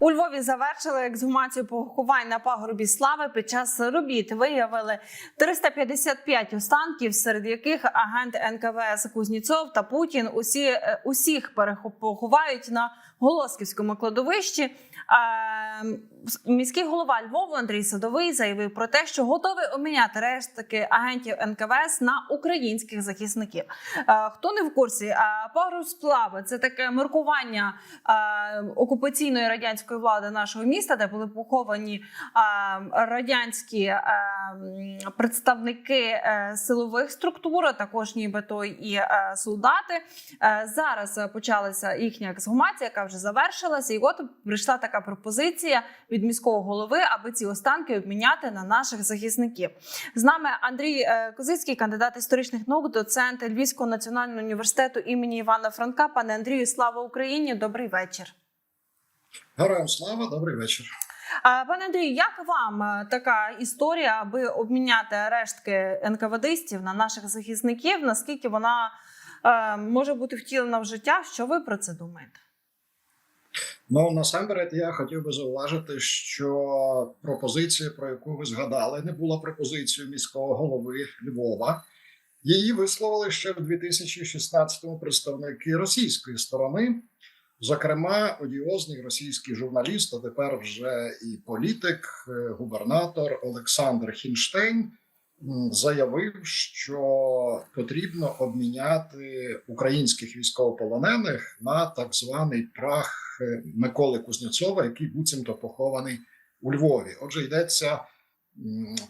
У Львові завершили ексгумацію поховань на пагорбі слави. Під час робіт виявили 355 останків, серед яких агент НКВС Кузніцов та Путін усі е, усіх перепоховають на Голосківському кладовищі. Міський голова Львова Андрій Садовий заявив про те, що готовий обміняти рештки агентів НКВС на українських захисників. Е, Хто не в курсі, е, сплави це таке маркування е, окупаційної радянської влади нашого міста, де були поховані е, радянські представники силових структур, а також нібито і солдати. Зараз почалася їхня ексгумація, яка вже завершилася, і от прийшла така пропозиція від міського голови, аби ці останки обміняти на наших захисників. З нами Андрій е, Козицький, кандидат історичних наук, доцент Львівського національного університету імені Івана Франка. Пане Андрію, слава Україні! Добрий вечір. Героям слава, добрий вечір. Пане Андрію, як вам е, така історія, аби обміняти рештки НКВДистів на наших захисників? Наскільки вона е, може бути втілена в життя? Що ви про це думаєте? Ну насамперед я хотів би зауважити, що пропозиція, про яку ви згадали, не була пропозицією міського голови Львова. Її висловили ще в 2016-му представники російської сторони. Зокрема, одіозний російський журналіст, а тепер вже і політик, е, губернатор Олександр Хінштейн заявив, що потрібно обміняти українських військовополонених на так званий прах Миколи Кузнєцова, який буцімто похований у Львові. Отже, йдеться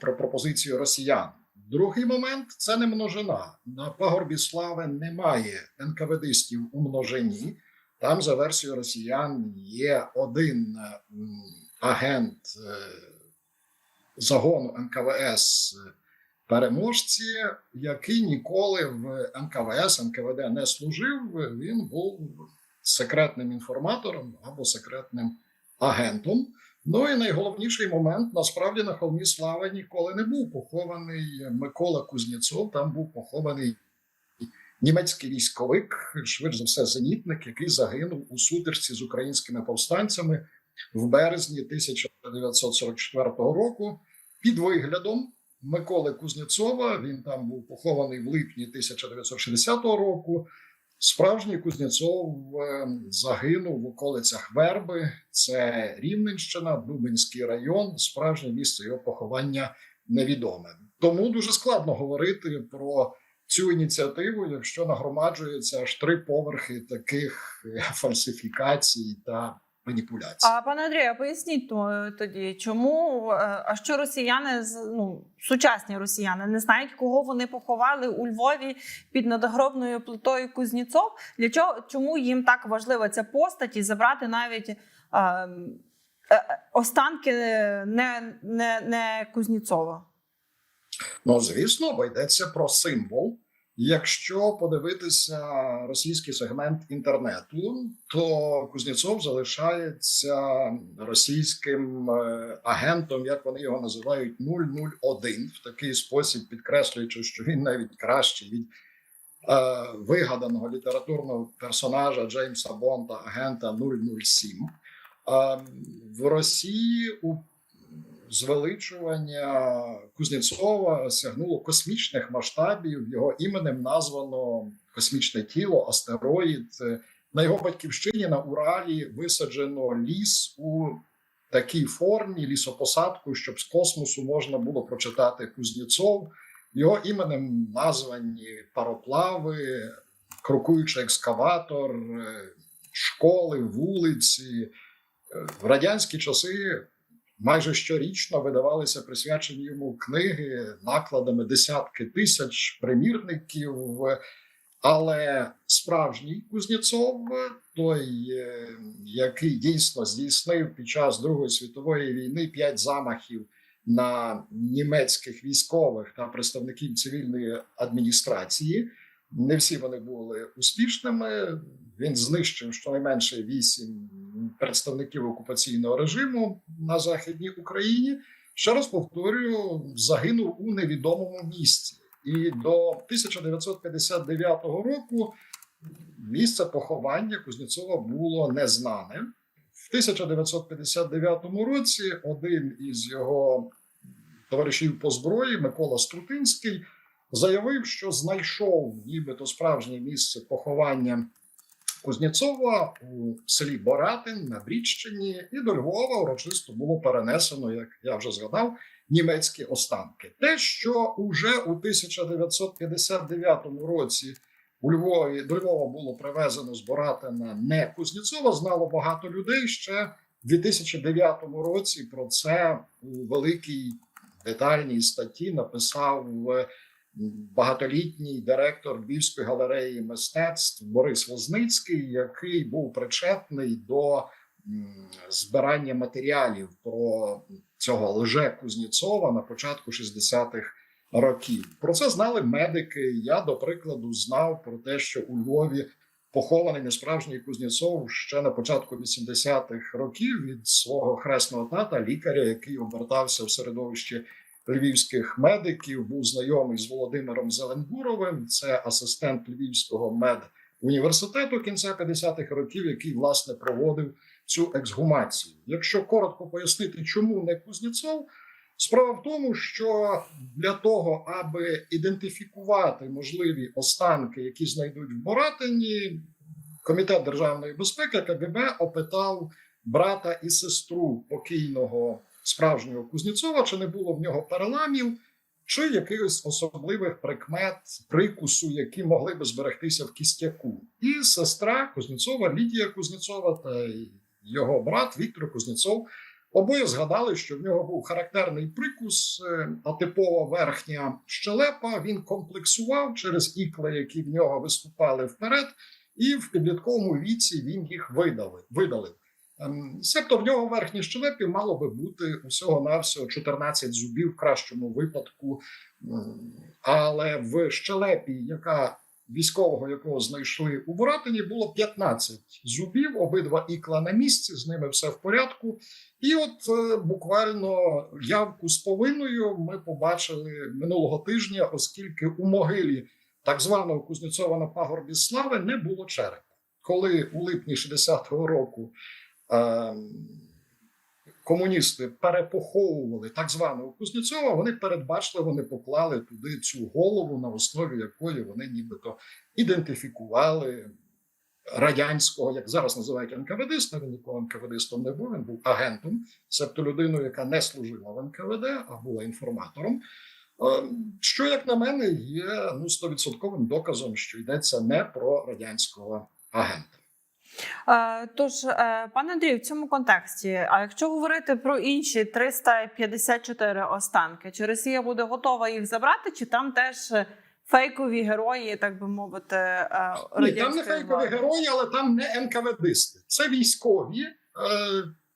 про пропозицію росіян. Другий момент це не множина. На пагорбі слави немає НКВДистів у множині. Там, за версією росіян, є один е, агент е, загону НКВС е, переможці, який ніколи в НКВС, НКВД не служив. Він був секретним інформатором або секретним агентом. Ну і найголовніший момент насправді на холмі слави ніколи не був похований Микола Кузнєцов. Там був похований німецький військовик, швидше за все, зенітник, який загинув у сутичці з українськими повстанцями в березні 1944 року під виглядом Миколи Кузнєцова. Він там був похований в липні 1960 року. Справжній Кузнєцов е, загинув в околицях Верби. Це Рівненщина, Дубинський район. Справжнє місце його поховання невідоме. Тому дуже складно говорити про цю ініціативу, якщо нагромаджується аж три поверхи таких е, фальсифікацій та маніпуляцій. А пане Андрію, а поясніть то- тоді, чому е, а що росіяни ну сучасні росіяни не знають, кого вони поховали у Львові під надгробною плитою Кузніцов? Для чого чому їм так важлива ця постать і забрати навіть е, е, останки не, не, не Кузніцова? Ну, звісно, бо йдеться про символ. Якщо подивитися російський сегмент інтернету, то Кузнєцов залишається російським е, агентом, як вони його називають, 001, в такий спосіб, підкреслюючи, що він навіть кращий від е, вигаданого літературного персонажа Джеймса Бонда, агента 007. А в Росії у звеличування Кузнєцова сягнуло космічних масштабів. Його іменем названо космічне тіло, астероїд. На його батьківщині на Уралі висаджено ліс у такій формі, лісопосадку, щоб з космосу можна було прочитати Кузнєцов. Його іменем названі пароплави, крокуючий екскаватор, школи, вулиці. В радянські часи майже щорічно видавалися присвячені йому книги накладами десятки тисяч примірників. Але справжній Кузнєцов, той, е, який дійсно здійснив під час Другої світової війни п'ять замахів на німецьких військових та представників цивільної адміністрації, не всі вони були успішними. Він знищив щонайменше вісім представників окупаційного режиму на західній Україні. Ще раз повторюю, загинув у невідомому місці. І до 1959 року місце поховання Кузнєцова було незнане. В 1959 році один із його товаришів по зброї Микола Струтинський заявив, що знайшов нібито справжнє місце поховання Кузнєцова у селі Боратин на Брідщині, і до Львова урочисто було перенесено, як я вже згадав, німецькі останки. Те, що уже у 1959 році у Львові до Львова було привезено з Боратина не Кузнєцова, знало багато людей ще в 2009 році. Про це у великій детальній статті написав е, багатолітній директор Львівської галереї мистецтв Борис Возницький, який був причетний до збирання матеріалів про цього лже Кузнєцова на початку 60-х років. Про це знали медики. Я, до прикладу, знав про те, що у Львові похований несправжній Кузнєцов ще на початку 80-х років від свого хресного тата, лікаря, який обертався в середовищі львівських медиків, був знайомий з Володимиром Зеленбуровим. Це асистент Львівського медуніверситету кінця 50-х років, який власне проводив цю ексгумацію. Якщо коротко пояснити, чому не Кузнєцов, справа в тому, що для того, аби ідентифікувати можливі останки, які знайдуть в Боратині, комітет державної безпеки КГБ опитав брата і сестру покійного справжнього Кузнєцова, чи не було в нього переламів, чи якихось особливих прикмет, прикусу, які могли би зберегтися в кістяку. І сестра Кузнєцова, Лідія Кузнєцова та його брат Віктор Кузнєцов обоє згадали, що в нього був характерний прикус, е, атипова верхня щелепа. Він комплексував через ікли, які в нього виступали вперед, і в підлітковому віці він їх видалив. видалив. Ем, Себто в нього в верхній щелепі мало би бути усього навсього 14 зубів в кращому випадку. Але в щелепі, яка військового, якого знайшли у Буратині, було 15 зубів, обидва ікла на місці, з ними все в порядку. І от е, буквально явку з повинною ми побачили минулого тижня, оскільки у могилі так званого Кузнєцова на пагорбі слави не було черепа. Коли у липні 60-го року комуністи перепоховували так званого Кузнєцова, вони передбачливо не поклали туди цю голову, на основі якої вони нібито ідентифікували радянського, як зараз називають НКВДиста. Він ніколи НКВДистом не був, він був агентом, себто людиною, яка не служила в НКВД, а була інформатором. Е, Що, як на мене, є ну, стовідсотковим доказом, що йдеться не про радянського агента. Е, Тож, е, пане Андрію, в цьому контексті, а якщо говорити про інші 354 останки, чи Росія буде готова їх забрати, чи там теж фейкові герої, так би мовити, е, Ні, там не фейкові влади? герої, але там не НКВДисти. Це військові,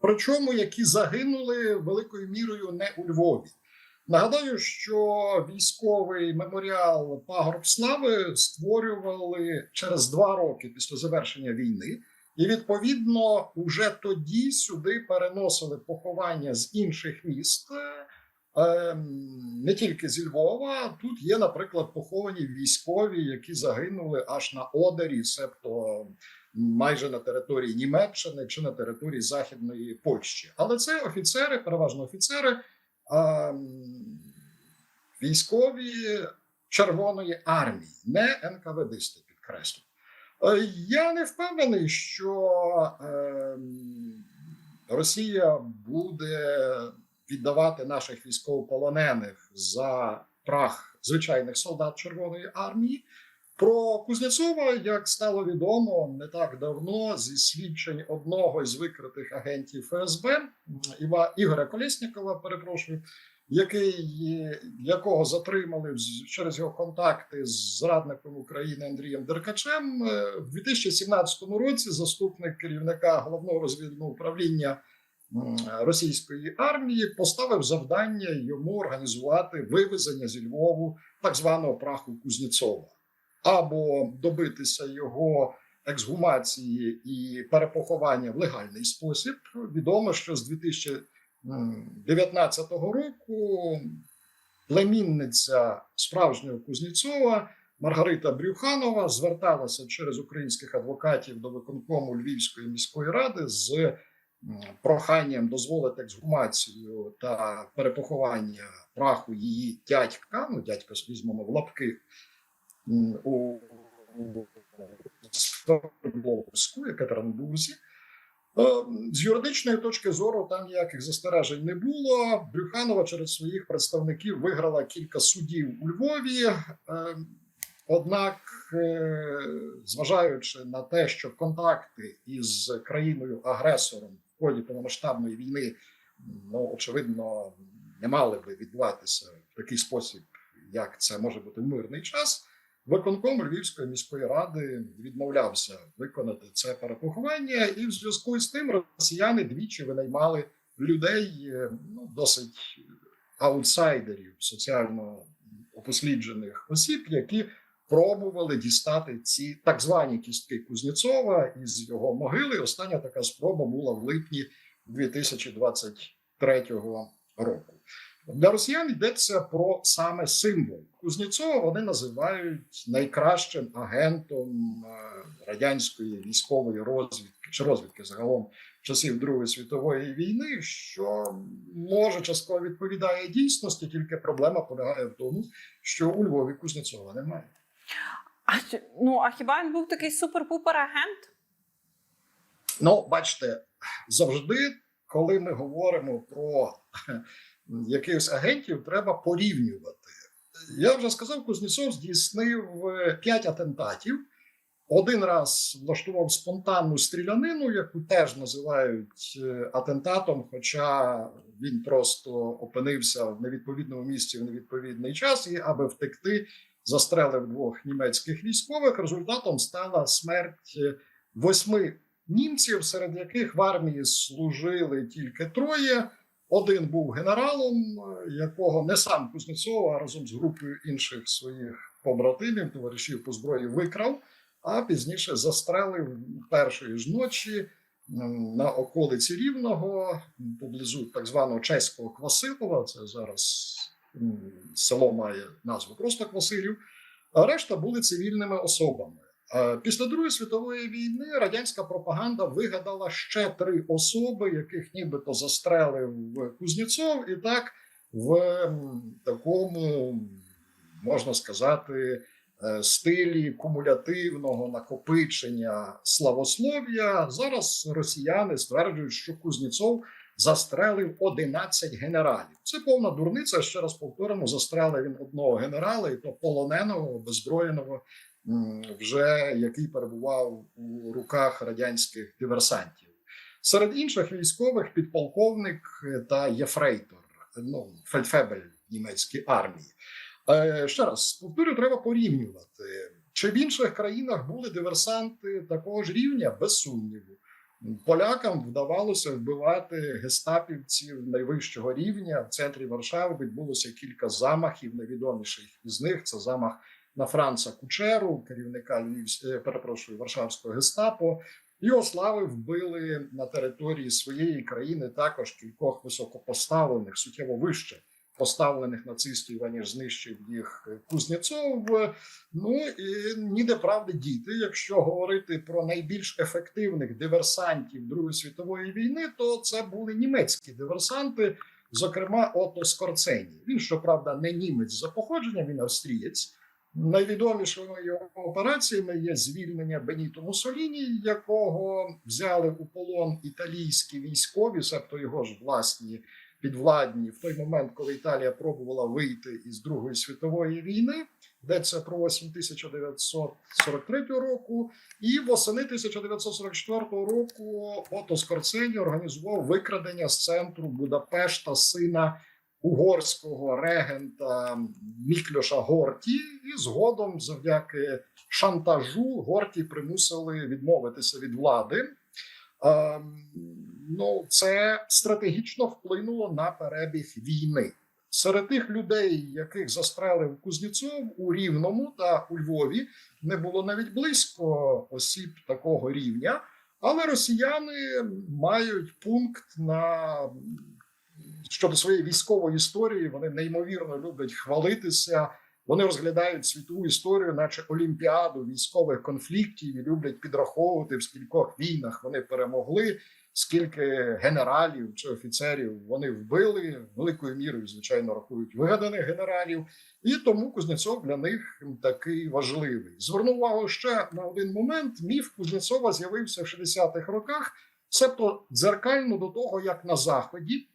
причому які загинули великою мірою не у Львові. Нагадаю, що військовий меморіал Пагорб Слави створювали через два роки після завершення війни, і відповідно уже тоді сюди переносили поховання з інших міст. е, Не тільки зі Львова, тут є, наприклад, поховані військові, які загинули аж на Одері, себто майже на території Німеччини чи на території Західної Польщі. Але це офіцери, переважно офіцери а, м, військові Червоної армії, не НКВДисти, підкреслю. Е, Я не впевнений, що ем, Росія буде віддавати наших військовополонених за прах звичайних солдат Червоної армії. Про Кузнєцова, як стало відомо не так давно, зі свідчень одного із викритих агентів ФСБ Іва Ігоря Колєснікова, перепрошую, який якого затримали через його контакти з зрадником України Андрієм Деркачем, е, в 2017 році заступник керівника головного розвідного управління російської армії поставив завдання йому організувати вивезення зі Львову так званого праху Кузнєцова або добитися його ексгумації і перепоховання в легальний спосіб. Відомо, що з 2019 року племінниця справжнього Кузнєцова Маргарита Брюханова зверталася через українських адвокатів до виконкому Львівської міської ради з проханням дозволити ексгумацію та перепоховання праху її дядька, ну дядька візьмемо в лапки у Свердловську, Екатеринбурзі. Е, З юридичної точки зору там ніяких застережень не було. Брюханова через своїх представників виграла кілька судів у Львові. Е, Однак, е, зважаючи на те, що контакти із країною-агресором в ході повномасштабної війни, ну очевидно, не мали би відбуватися в такий спосіб, як це може бути в мирний час. Виконком Львівської міської ради відмовлявся виконати це перепоховання, і в зв'язку з тим росіяни двічі винаймали людей е, ну, досить аутсайдерів, соціально опосліджених осіб, які пробували дістати ці так звані кістки Кузнєцова із його могили. Остання така спроба була в липні 2023 року. Для росіян йдеться про саме символ Кузнєцова. Вони називають найкращим агентом е, радянської військової розвідки чи розвідки загалом часів Другої світової війни, що може частково відповідає дійсності, тільки проблема полягає в тому, що у Львові Кузнєцова немає. А ну а хіба він був такий супер-пупер агент? Ну, бачите, завжди, коли ми говоримо про якихось агентів, треба порівнювати. Я вже сказав, Кузнєцов здійснив е, п'ять атентатів. Один раз влаштував спонтанну стрілянину, яку теж називають е, атентатом, хоча він просто опинився в невідповідному місці в невідповідний час, і аби втекти, застрелив двох німецьких військових. Результатом стала смерть е, восьми німців, серед яких в армії служили тільки троє. Один був генералом, е, якого не сам Кузнєцов, а разом з групою інших своїх побратимів, товаришів по зброї викрав, а пізніше застрелив першої ж ночі на околиці Рівного, поблизу так званого чеського Квасилова. Це зараз село має назву просто Квасилів. А решта були цивільними особами. Е, Після Другої світової війни радянська пропаганда вигадала ще три особи, яких нібито застрелив Кузнєцов, і так в такому можна сказати е, стилі кумулятивного накопичення славослов'я. Зараз росіяни стверджують, що Кузнєцов застрелив 11 генералів. Це повна дурниця. Ще раз повторимо, застрелив він одного генерала, і то полоненого, беззброєного м, вже який перебував у руках радянських диверсантів. Серед інших військових підполковник та єфрейтор, ну фельдфебель німецької армії. Е, Ще раз повторю, треба порівнювати. Чи в інших країнах були диверсанти такого ж рівня? Без сумніву. Полякам вдавалося вбивати гестапівців найвищого рівня. В центрі Варшави відбулося кілька замахів. Найвідоміших із них це замах на Франца Кучеру, керівника Львівсь... е, перепрошую, Варшавського гестапо. Його слави вбили на території своєї країни також кількох високопоставлених, суттєво вище поставлених нацистів, аніж знищив їх Кузнєцов. Ну і ніде правди діти. Якщо говорити про найбільш ефективних диверсантів Другої світової війни, то це були німецькі диверсанти, зокрема Ото Скорцені. Він, щоправда, не німець за походженням, він австрієць. Найвідомішими його операціями є звільнення Беніто Муссоліні, якого взяли у полон італійські військові, себто його ж власні підвладні, в той момент, коли Італія пробувала вийти із Другої світової війни, йдеться про осінь 1943 року, і восени 1944 року Ото Скорцені організував викрадення з центру Будапешта сина угорського регента Мікльоша Горті, і згодом, завдяки шантажу, Горті примусили відмовитися від влади. Ем, Ну, це стратегічно вплинуло на перебіг війни. Серед тих людей, яких застрелив Кузнєцов у Рівному та у Львові, не було навіть близько осіб такого рівня. Але росіяни мають пункт на щодо своєї військової історії. Вони неймовірно люблять хвалитися. Вони розглядають світову історію, наче олімпіаду військових конфліктів, і люблять підраховувати в скількох війнах вони перемогли. скільки генералів чи офіцерів вони вбили, великою мірою, звичайно, рахують вигаданих генералів, і тому Кузнєцов для них такий важливий. Звернув увагу ще на один момент: міф Кузнєцова з'явився в 60-х роках, себто дзеркально до того, як на заході.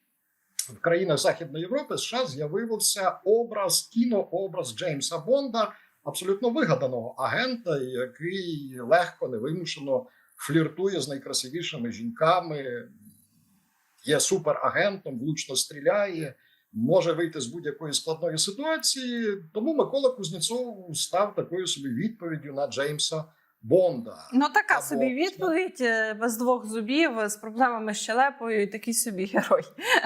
В країнах Західної Європи США з'явився образ, кінообраз Джеймса Бонда, абсолютно вигаданого агента, який легко, невимушено фліртує з найкрасивішими жінками, є суперагентом, влучно стріляє, може вийти з будь-якої складної ситуації. Тому Микола Кузнєцов став такою собі відповіддю на Джеймса Бонда. Ну така Або- собі відповідь е, без двох зубів з проблемами з щелепою, і такий собі герой.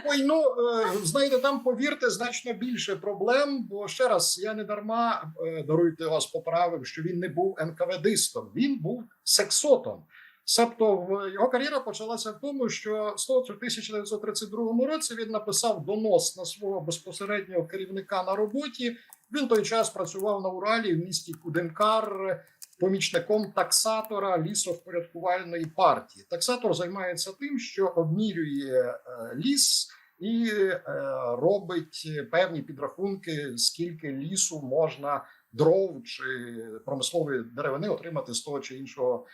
Ой, ну е, знаєте, там повірте значно більше проблем. Бо ще раз я не дарма е, даруйте вас поправив, що він не був НКВДистом, він був сексотом. Себто його кар'єра почалася в тому, що в 1932 році він написав донос на свого безпосереднього керівника на роботі. Він той час працював на Уралі в місті Куденкар помічником таксатора лісовпорядкувальної партії. Таксатор займається тим, що обмірює е, ліс і е, робить певні підрахунки, скільки лісу можна дров чи промислової деревини отримати з того чи іншого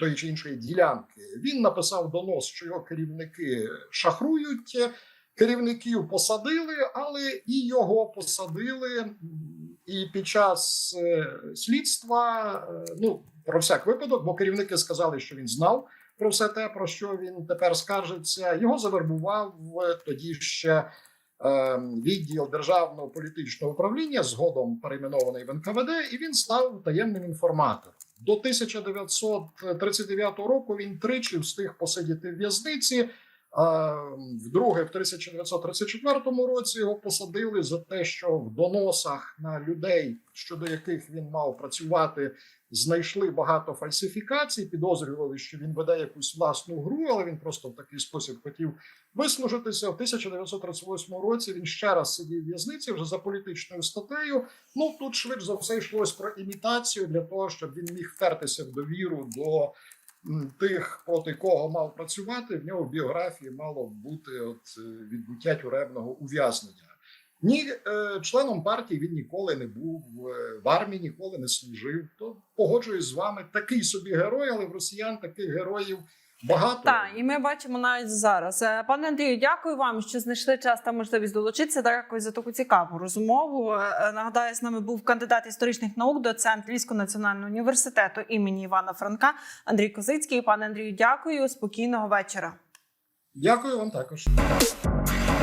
тої чи іншої ділянки. Він написав донос, що його керівники шахрують. Керівників посадили, але і його посадили. І під час е, слідства, е, ну про всяк випадок, бо керівники сказали, що він знав про все те, про що він тепер скаржиться. Його завербував е, тоді ще відділ державного політичного управління, згодом перейменований в НКВД, і він став таємним інформатором. До 1939 року він тричі встиг посидіти в в'язниці. А вдруге, в 1934 році його посадили за те, що в доносах на людей, щодо яких він мав працювати, знайшли багато фальсифікацій, підозрювали, що він веде якусь власну гру, але він просто в такий спосіб хотів вислужитися. В 1938 році він ще раз сидів в в'язниці вже за політичною статтею. Ну тут швидше за все йшлось про імітацію для того, щоб він міг втертися в довіру до тих, проти кого мав працювати. В нього в біографії мало бути от е, відбуття тюремного ув'язнення. Ні, е, членом партії він ніколи не був е, в армії, ніколи не служив. То погоджуюсь з вами, такий собі герой, але в росіян таких героїв багато. Так, і ми бачимо навіть зараз. Е, Пане Андрію, дякую вам, що знайшли час та можливість долучитися. Дякую за таку цікаву розмову. Е, Нагадаю, з нами був кандидат історичних наук, доцент Львівського національного університету імені Івана Франка Андрій Козицький. Пане Андрію, дякую. Спокійного вечора. Дякую вам також.